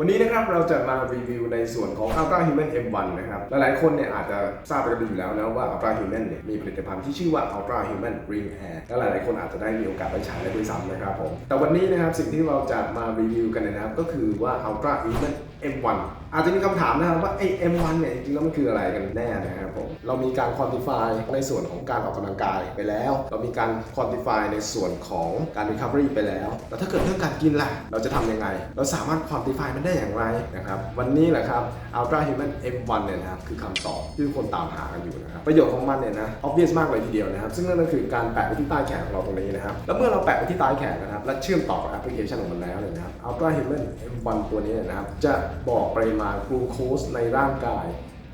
วันนี้นะครับเราจะมารีวิวในส่วนของ Ultra Human M1 นะครับ หลายๆคนเนี่ยอาจจะทราบกันดีอยู่แล้วนะว่า Ultra Human เนี่ยมีผลิตภัณฑ์ที่ชื่อว่า Ultra Human Ring air และหลายๆคนอาจจะได้มีโอกาสไปใช้แล้วด้วยซ้ำนะครับผมแต่วันนี้นะครับสิ่งที่เราจะมารีวิวกันนะครับก็คือว่า Ultra Human M1 อาจจะมีคำถามนะครับว่าไอ้ M1 เนี่ยจริงๆแล้วมันคืออะไรกันแน่นะครับผมเรามีการ quantify ในส่วนของการออกกำลังกายไปแล้ว เรามีการ quantify ในส่วนของการ recovery ไปแล้วแล้วถ้าเกิดเรื่องการกินล่ะ เราจะทำยังไง เราสามารถ quantify มันได้อย่างไรนะครับวันนี้แหละครับ Ultra Human M1 เนี่ยนะครับคือคำตอบที่ทุกคนตามหากันอยู่นะครับประโยชน์ของมันเนี่ยนะ obvious มากเลยทีเดียวนะครับ ซึ่งนั่นก็คือการแปะไว้ที่ใต้แขนของเราตรงนี้นะครับแล้วเมื่อเราแปะไว้ที่ใต้แขนนะครับและเชื่อมต่อกับแอปพลิเคชันของมันแล้วเนี่ยนะครับ Ultra Human M1 ตัวนี้นะครับจะบอกปริมาณกลูโคสในร่างกาย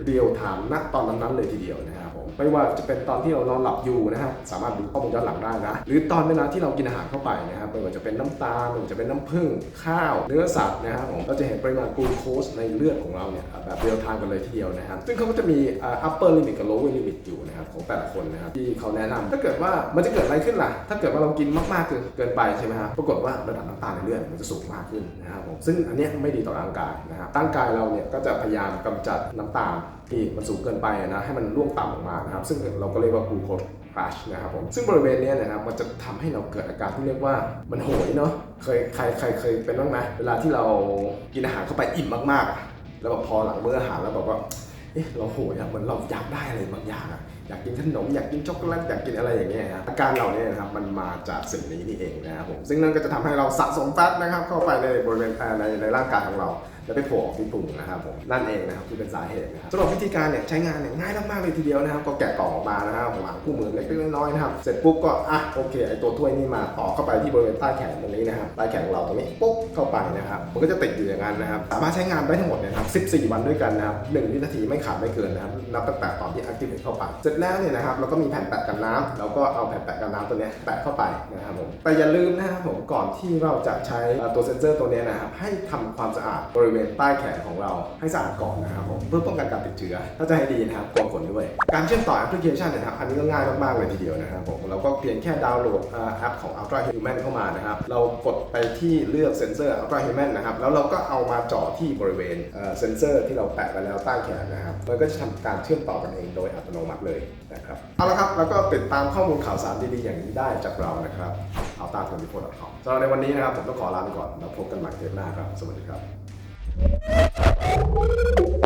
เรียลไทม์ณตอนนั้นๆเลยทีเดียวนะครับผมไม่ว่าจะเป็นตอนที่เรานอนหลับอยู่นะครับสามารถดูข้อมูลย้อนหลังได้นะหรือตอนเวลาที่เรากินอาหารเข้าไปนะครับไม่ว่าจะเป็นน้ำตาลไม่ว่าจะเป็นน้ำผึ้งข้าว เนื้อสัตว์นะครับผมเราจะเห็นปริมาณกลูโคสในเลือดของเราเนี่ยแบบเรียลไทม์กันเลยทีเดียวนะครับซึ่งเขาก็จะมีอ่า upper limit กับ lower limit อยู่นะครับของแต่ละคนนะครับที่เขาแนะนำถ้าเกิดว่ามันจะเกิดอะไรขึ้นล่ะ ถ้าเกิดว่าเรากินมากๆเกินเกินไปใช่ไหมครับปรากฏว่าระดับน้ำตาลในเลือดมันจะสูงมากขึ้นนะครับผมซึ่งอันนี้ไม่ดีต่อร่างกายนะครับร่างกายเราเนี่ยก็จะพยายามกำจัดน้ำตาลที่มันสูงเกินไปนะให้มันร่วงต่ำลงมานะครับ ซึ่งเราก็เรียกว่า glucose crash นะครับผมซึ่งบริเวณนี้นะครับมันจะทำให้เราเกิดอาการที่เรียกว่ามันโหยเนาะเคยใครใครเคยเป็นบ้างไหมเวลาที่เรากินอาหารเข้าไปอิ่มมากๆ แล้วแบบพอหลังมื้ออาหารแล้วแบบว่าเอ๊ะเราโหยอะเหมือนเราอยากได้อะไรบางอย่างอะอยากกินขนมอยากกินช็อกโกแลตอยากกินอะไรอย่างเงี้ยอาการเหล่านี้นะครับมันมาจากสิ่งนี้นี่เองนะครับผมซึ่งนั่นก็จะทำให้เราสะสมแฟตนะครับเข้าไปในบริเวณในในร่างกายของเราแล้วไปโผล่ออกที่พุงนะครับผมนั่นเองนะครับคือเป็นสาเหตุนะครับสำหรับวิธีการเนี่ยใช้งานเนี่ยง่ายมากๆเลยทีเดียวนะครับ ก็แกะกล่องออกมานะครับผมวางคู่มือเล็กๆน้อยๆนะครับเสร็จปุ๊บก็อะโอเคไอตัวถ้วยนี่มาต่อเข้าไปที่บริเวณใต้แขนตรงนี้นะครับใต้แขนของเราตรงนี้ปุ๊บเข้าไปนะครับมันก็จะติดอยู่อย่างนั้นนะครับสามารถใช้งานได้ทั้งหมดเนี่ยนะครับ 14 วันด้วยกันนะครับ1วินาทีไม่ขาดไม่เกินนะครับนับตั้งแต่ตอนที่ activate เข้าไป เสร็จแล้วเนี่ยนะครับเราก็มีแผ่นแปะกันน้ำเราก็เอาแผ่นแปะกันน้ำตัวนี้แปะเข้าไปนะครับผมแต่อย่าลืมนะครับผมก่อนที่เราจะใช้ตัวเซนเซอร์ตัวเนี้ยนะครับให้ทำความสะอาดบริเวณใต้แขนของเราให้สะอาดก่อนนะครับผมเพื่อป้องกันการติดเชื้อถ้าจะให้ดีนะครับกรองผลด้วย การเชื่อมต่อแอปพลิเคชันนะครับอันนี้ก็ง่ายมากๆเลยทีเดียวนะครับผมเราก็เพียงแค่ดาวน์โหลดแอปของ Ultra Human เข้ามานะครับเรากดไปที่เลือกเซนเซอร์ Ultra Human นะครับแล้วเราก็เอามาจ่อที่บริเวณเซนเซอร์ที่เราแปะไปแล้วใต้แขนนะครับมันก็จะทำการเชื่อมต่อกันเองโดยอัตโนมัติเลยนะครับเอาละครับแล้วก็ติดตามข้อมูลข่าวสารดีๆอย่างนี้ได้จากเรานะครับเอาตามคนที่โพสต์คอมสำหรับในวันนี้นะครับผมต้องขอลาไปก่อนแล้วพบกันใหม่เทปหน้าครับ สวัสดีครับ Thank you.